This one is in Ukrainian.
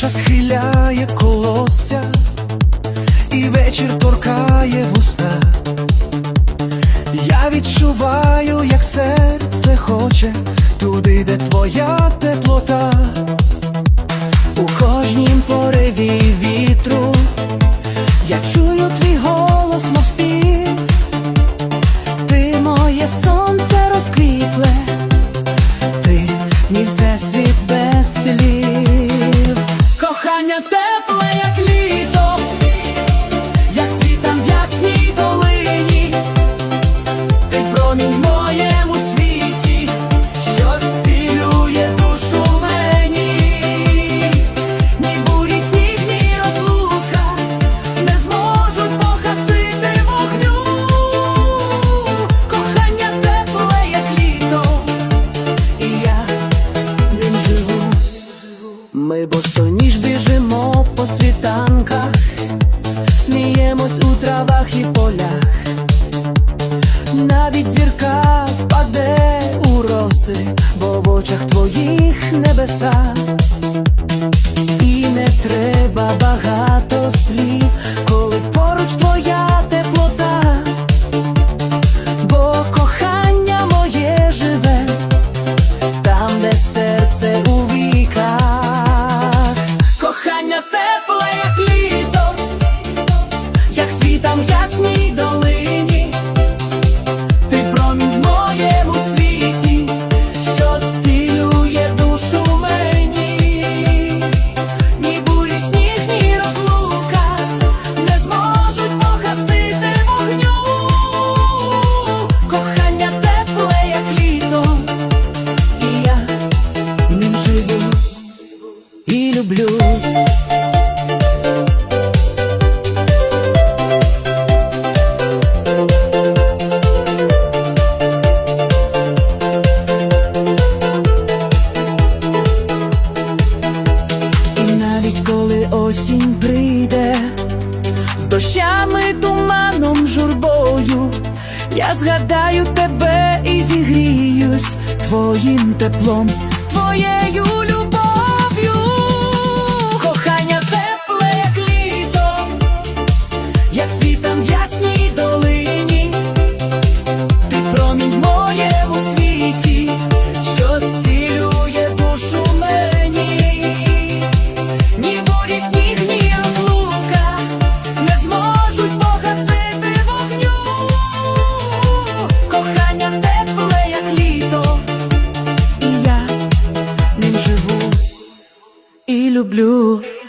Тиша схиляє колося, і вечір торкає вуста. Я відчуваю, як серце хоче туди, де твоя теплота. У кожнім пориві вітру я чую твій голос, мов спів. Ти моє сонце розквітле, ти мій всесвіт без слів. Світанках, сміємось у травах і полях. Навіть зірка впаде у роси, бо в очах твоїх небеса. І не треба багато слів, коли поруч твоя теплота, бо кохання моє живе там, де серце у віках. Кохання тепле, і люблю. Коли осінь прийде з дощами, туманом, журбою, я згадаю тебе і зігріюсь твоїм теплом, твоєю і